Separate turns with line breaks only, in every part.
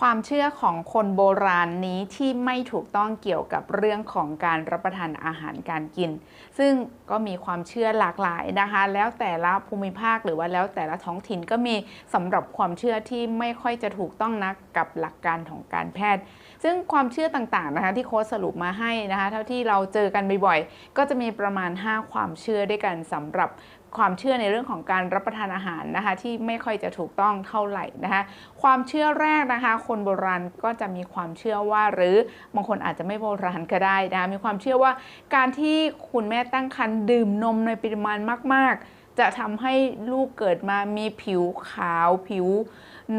ความเชื่อของคนโบราณนี้ที่ไม่ถูกต้องเกี่ยวกับเรื่องของการรับประทานอาหารการกิน ซึ่งก็มีความเชื่อหลากหลายนะคะ แล้วแต่ละภูมิภาคหรือว่าแล้วแต่ละท้องถิ่นก็มีสำหรับความเชื่อที่ไม่ค่อยจะถูกต้องนักกับหลักการของการแพทย์ ซึ่งความเชื่อต่างๆนะคะที่โค้ชสรุปมาให้นะคะ เท่าที่เราเจอกันบ่อยๆก็จะมีประมาณ 5 ความเชื่อด้วยกันสำหรับ ความเชื่อในเรื่องของการรับประทานอาหารนะคะ ที่ไม่ค่อยจะถูกต้องเท่าไหร่นะคะ ความเชื่อแรกนะคะ คนโบราณก็จะมีความเชื่อว่า หรือบางคนอาจจะไม่โบราณก็ได้นะคะมีความเชื่อว่าการที่คุณแม่ตั้งครรภ์ดื่มนมในปริมาณมาก ๆ จะทำให้ลูกเกิดมามีผิวขาว ผิว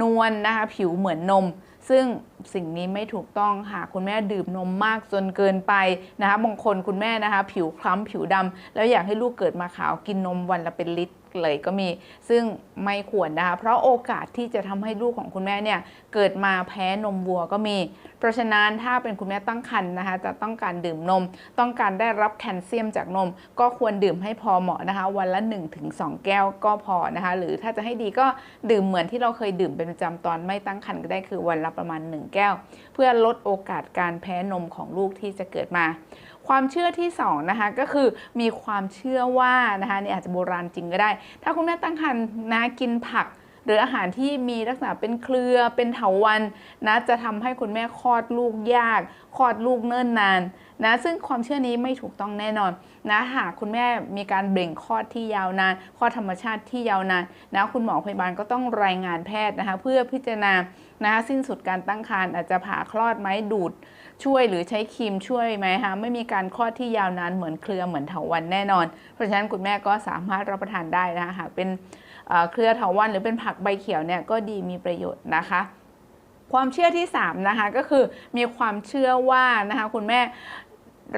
นวลนนะคะผิวเหมือนนม ซึ่งสิ่งนี้ไม่ถูกต้องค่ะ คุณแม่ดื่มนมมากจนเกินไปนะคะบางคนคุณแม่นะคะ ผิวคล้ำผิวดำแล้วอยากให้ลูกเกิดมาขาวกินนมวันละเป็นลิตรเลยก็มีซึ่งไม่ควรนะคะ เพราะโอกาสที่จะทำให้ลูกของคุณแม่เนี่ยเกิดมาแพ้นมวัวก็มี เพราะฉะนั้นถ้าเป็นคุณแม่ตั้งครรภ์นะคะ จะต้องการดื่มนม ต้องการได้รับแคลเซียมจากนม ก็ควรดื่มให้พอเหมาะนะคะ วันละ 1-2 แก้วก็พอนะคะ หรือถ้าจะให้ดีก็ดื่มเหมือนที่เราเคยดื่มเป็นประจำตอนไม่ตั้งครรภ์ก็ได้คือวันละประมาณ 1 แก้ว เพื่อลดโอกาสการแพ้นมของลูกที่จะเกิดมา ความเชื่อที่2นะคะก็คือมีความเชื่อว่านะคะนี่อาจจะโบราณจริงก็ได้ ถ้าคุณแม่ตั้งครรภ์นะกินผัก หรืออาหารที่มีลักษณะเป็นเครือเป็นเถาวันนะจะทำให้คุณแม่คลอดลูกยากคลอดลูกเนิ่นนานนะซึ่งความเชื่อนี้ไม่ถูกต้องแน่นอนนะหากคุณแม่มีการเบ่งคลอดที่ยาวนานคลอดธรรมชาติที่ยาวนานนะคุณหมอพยาบาลก็ต้องรายงานแพทย์นะคะเพื่อพิจารณานะคะสิ้นสุดการตั้งครรภ์อาจจะผ่าคลอดไหมดูด ช่วยหรือใช้ครีมช่วยไหมคะไม่มีการคลอดที่ยาวนานเหมือนเครือเหมือนเถาวันแน่นอน เพราะฉะนั้นคุณแม่ก็สามารถรับประทานได้นะคะหากเป็น เครือเถาวันหรือเป็นผักใบเขียวเนี่ยก็ดีมีประโยชน์นะคะความเชื่อที่3นะคะก็คือมีความเชื่อว่านะคะคุณแม่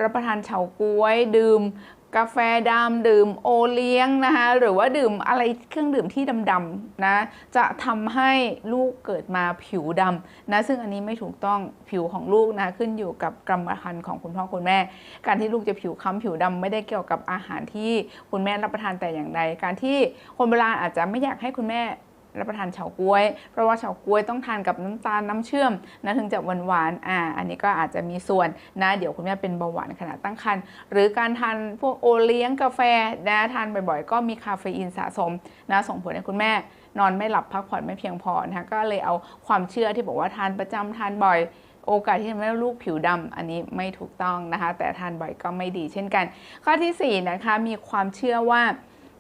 รับประทานเฉาก๊วยดื่ม กาแฟดำดื่มโอเลี้ยงนะคะหรือว่าดื่มอะไรเครื่องดื่มที่ดำๆนะจะทำให้ลูกเกิดมาผิวดำนะซึ่งอันนี้ไม่ถูกต้องผิวของลูกนะขึ้นอยู่กับกรรมพันธุ์ของคุณพ่อคุณแม่ การที่ลูกจะผิวค้ำผิวดำไม่ได้เกี่ยวกับอาหารที่คุณแม่รับประทานแต่อย่างใดการที่คนโบราณอาจจะไม่อยากให้คุณแม่ รับประทานเฉาก๊วย เพราะว่าเฉาก๊วยต้องทานกับน้ำตาลน้ำเชื่อมนะถึงจะหวานหวานอ่าอันนี้ก็อาจจะมีส่วนนะเดี๋ยวคุณแม่เป็นเบาหวานขณะตั้งครรภ์หรือการทานพวกโอเลี้ยงกาแฟนะทานบ่อยๆ ก็มีคาเฟอีนสะสมนะส่งผลให้คุณแม่นอนไม่หลับพักผ่อนไม่เพียงพอนะคะก็เลยเอาความเชื่อที่บอกว่าทานประจำทานบ่อยโอกาสที่ทำให้ลูกผิวดำอันนี้ไม่ถูกต้องนะคะ แต่ทานบ่อยก็ไม่ดีเช่นกัน ข้อที่4นะคะมีความเชื่อว่า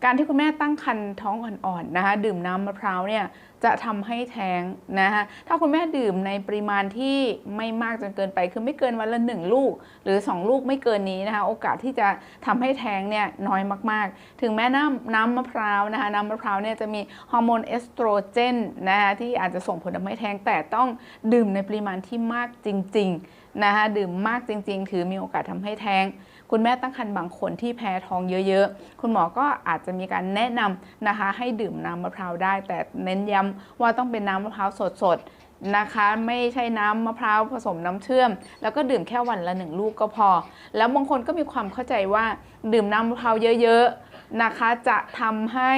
การที่คุณแม่ตั้งครรภ์ท้องอ่อนๆนะคะดื่มน้ำมะพร้าวเนี่ย จะทำให้แท้งนะคะถ้าคุณแม่ดื่มในปริมาณที่ไม่มากจนเกินไป คือไม่เกินวันละหนึ่งลูก หรือ 2 ลูกไม่เกินนี้นะคะโอกาสที่จะทำให้แท้งเนี่ยน้อยมากๆ ถึงแม้น้ำน้ำมะพร้าวนะคะน้ำมะพร้าวเนี่ยจะมีฮอร์โมนเอสโตรเจนนะคะที่อาจจะส่งผลทำให้แท้งแต่ต้องดื่มในปริมาณที่มากจริงๆนะคะดื่มมากจริง ๆ ถือมีโอกาสทำให้แท้งคุณแม่ตั้งครรภ์บางคนที่แพ้ท้องเยอะ ๆ คุณหมอก็อาจจะมีการแนะนำนะคะให้ดื่มน้ำมะพร้าวได้ แต่เน้นย้ำว่าต้องเป็นน้ำมะพร้าวสดๆนะคะ ไม่ใช่น้ำมะพร้าวผสมน้ำเชื่อม แล้วก็ดื่มแค่วันละหนึ่งลูกก็พอ แล้วบางคนก็มีความเข้าใจว่าดื่มน้ำมะพร้าวเยอะๆนะคะจะทำให้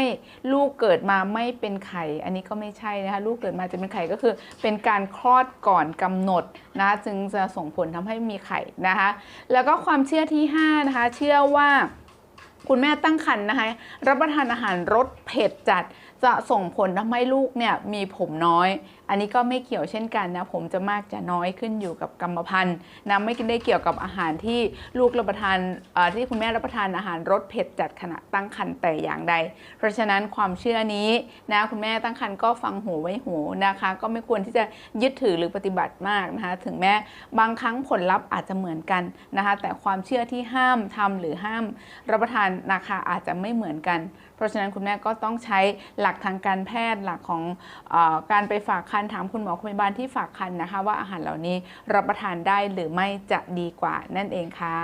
ลูกเกิดมาไม่เป็นไข่อันนี้ก็ไม่ใช่นะคะลูกเกิดมาจะเป็นไข่ก็คือ เป็นการคลอดก่อนกำหนดนะจึงจะส่งผลทำให้มีไข่นะคะ แล้วก็ความเชื่อที่5นะคะเชื่อว่าคุณแม่ตั้งครรภ์นะคะรับประทานอาหารรสเผ็ดจัด จะส่งผลทำให้ลูกเนี่ยมีผมน้อย อันนี้ก็ไม่เกี่ยวเช่นกันนะผมจะมากจะน้อยขึ้นอยู่กับกรรมพันธุ์นะไม่ได้เกี่ยวกับอาหารที่ลูกรับประทานที่คุณแม่รับประทานอาหารรสเผ็ดจัดขณะตั้งครรภ์แต่อย่างใด เพราะฉะนั้นความเชื่อนี้นะคุณแม่ตั้งครรภ์ก็ฟังหูไว้หูนะคะ ก็ไม่ควรที่จะยึดถือหรือปฏิบัติมากนะคะถึงแม้บางครั้งผลลัพธ์อาจจะเหมือนกันนะคะแต่ความเชื่อที่ห้ามทำหรือห้ามรับประทานนะคะอาจจะไม่เหมือนกัน เพราะฉะนั้นคุณแม่ก็ต้องใช้หลักทางการแพทย์หลักของอการไปฝากคันถามคุณหมอพยาบาลที่ฝากคันนะคะ ว่าอาหารเหล่านี้รับประทานได้หรือไม่จะดีกว่านั่นเองค่ะ